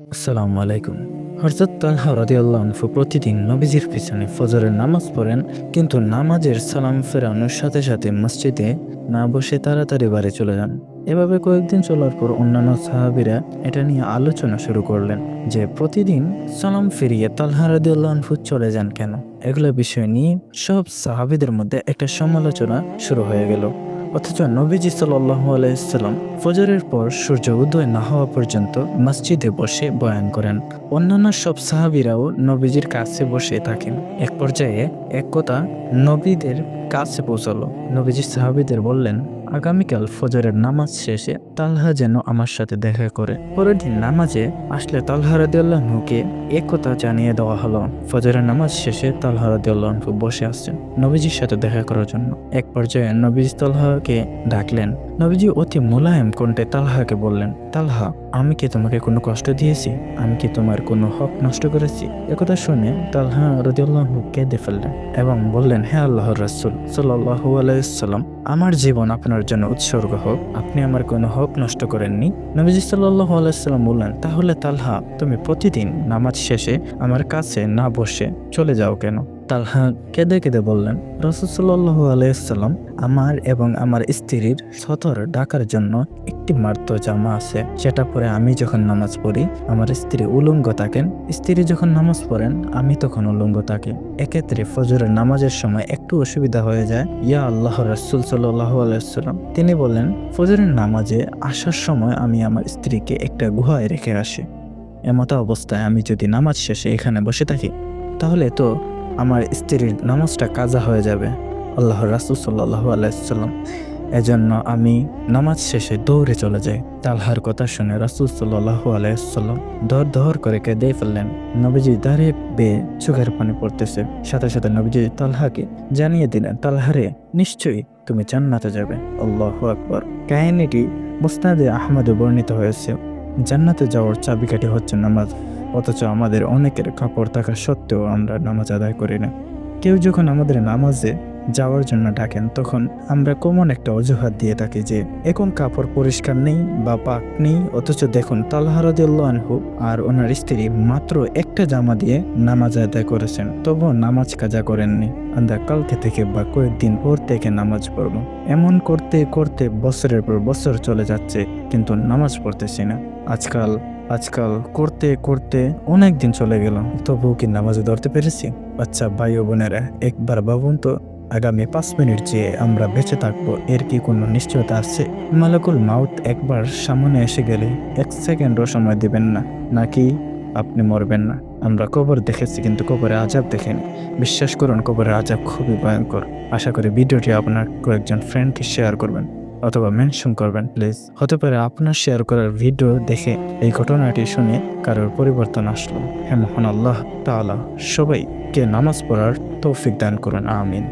আসসালামু আলাইকুম। হরজত তালহা রাদিয়াল্লাহু প্রতিদিন নবীজির পিছনে ফজরের নামাজ পড়েন, কিন্তু নামাজের সালাম ফেরানোর সাথে সাথে মসজিদে না বসে তাড়াতাড়ি বাড়ি চলে যান। এভাবে কয়েকদিন চলার পর অন্যান্য সাহাবিরা এটা নিয়ে আলোচনা শুরু করলেন যে প্রতিদিন সালাম ফিরিয়ে তালহা আনহু চলে যান কেন? এগুলো বিষয় নিয়ে সব সাহাবীদের মধ্যে একটা সমালোচনা শুরু হয়ে গেল। অথচ নবীজি সাল্লু আলাইসাল্লাম ফজরের পর সূর্য উদয় না হওয়া পর্যন্ত মসজিদে বসে বয়ান করেন। অন্যান্য সব সাহাবিরাও নবীজির কাছে বসে থাকেন। এক পর্যায়ে এক কথা নবীদের কাছে পৌঁছালো। নবীজি সাহাবিদের বললেন আগামীকাল ফজরের নামাজ শেষে তালহা যেন আমার সাথে দেখা করে। পরের দিন নামাজে আসলে তালহা রাদুকে একথা জানিয়ে দেওয়া হলো। ফজরের নামাজ শেষে তালহা রাদিয়াল্লাহু বসে আসছেন নবীজির সাথে দেখা করার জন্য। এক পর্যায়ে নবীজ তালহাকে ডাকলেন। নবীজি অতি মোলায়েম কণ্ঠে তালহাকে বললেন, তালহা আমি কি তোমাকে কোনো কষ্ট দিয়েছি? আমি কি তোমার কোনো হক নষ্ট করেছি? একথা শুনে তালহা রদিয়াল্লাহু কেঁদে ফেললেন এবং বললেন, হে আল্লাহর রাসূল, সাল্লাল্লাহু আলাইহি সাল্লাম আমার জীবন আপনার জন্য উৎসর্গ হোক। আপনি আমার কোনো হক নষ্ট করেননি? নবীজি সাল্লাল্লাহু আলাইহি সাল্লাম বললেন, তাহলে তালহা, তুমি প্রতিদিন নামাজ শেষে আমার কাছে না বসে চলে যাও কেন? তালহা কেঁদে কেঁদে বললেন রসুল্লাহ আলাইসাল্লাম আমার এবং আমার স্ত্রীর সতর ডাকার জন্য একটি মার্ত জামা আছে। সেটা পরে আমি যখন নামাজ পড়ি, আমার স্ত্রী উলঙ্গ থাকেন। স্ত্রী যখন নামাজ পড়েন, আমি তখন উলঙ্গ থাকি। এক্ষেত্রে ফজরের নামাজের সময় একটু অসুবিধা হয়ে যায়। ইয়া আল্লাহ রসুল সাল্লাহ আলাইসাল্লাম তিনি বললেন, ফজরের নামাজে আসার সময় আমি আমার স্ত্রীকে একটা গুহায় রেখে আসি। এমতো অবস্থায় আমি যদি নামাজ শেষে এখানে বসে থাকি, তাহলে তো আমার স্ত্রীর নামাজটা কাজা হয়ে যাবে। আল্লাহ রাসুল সাল্লাহ আলাইসাল্লাম এজন্য আমি নামাজ শেষে দৌড়ে চলে যাই। তালহার কথা শুনে রাসুল সাল্লাহ আলাইসাল্লাম ধর দর করে কেঁদে ফেললেন। নবীজি দাঁড়িয়ে বেয়ে চোখের পানি পড়তেছে। সাথে সাথে নবীজি তালহাকে জানিয়ে দিলেন, তালহারে, নিশ্চয়ই তুমি জান্নাতে যাবে। আল্লাহ আকবর। কাহিনীটি মুস্তাদে আহমদে বর্ণিত হয়েছে। জান্নাতে যাওয়ার চাবিকাঠি হচ্ছে নামাজ। অথচ আমাদের অনেকের কাপড় থাকা সত্ত্বেও আমরা নামাজ আদায় করি না। কেউ যখন আমাদের নামাজে যাওয়ার জন্য ডাকেন, তখন আমরা কমন একটা অজুহাত দিয়ে থাকি যে, এখন কাপড় পরিষ্কার নেই বা পাক নেই, অথচ দেখুন তালহারদুল্লাহু আর ওনার স্ত্রী মাত্র একটা জামা দিয়ে নামাজ আদায় করেছেন, তবুও নামাজ কাজা করেননি। আমরা কালকে থেকে বা কয়েকদিন পর থেকে নামাজ পড়ব। এমন করতে করতে বছরের পর বছর চলে যাচ্ছে, কিন্তু নামাজ পড়তেছি না। আজকাল আজকাল করতে করতে অনেক দিন চলে গেল। তবুও কি নামাজে ধরতে পেরেছি? আচ্ছা ভাই ও বোনেরা, একবার ভাবুন তো, আগামী পাঁচ মিনিট যে আমরা বেঁচে থাকব, এর কি কোনো নিশ্চয়তা আছে? মালাকুল মাউত একবার সামনে এসে গেলে এক সেকেন্ডও সময় দিবেন না, নাকি আপনি মরবেন না? আমরা কবর দেখেছি, কিন্তু কবরে আজাব দেখেনি। বিশ্বাস করুন, কবরের আজাব খুবই ভয়ঙ্কর। আশা করি ভিডিওটি আপনার কয়েকজন ফ্রেন্ডকে শেয়ার করবেন। অথবা মেনশন করবেন প্লিজ হতে পারে আপনার শেয়ার করার ভিডিও দেখে এই ঘটনাটি শুনে কারোর পরিবর্তন আসলো। হ্যাঁ মহান আল্লাহ তাহলে সবাইকে নামাজ পড়ার তৌফিক দান করুন, আমিন।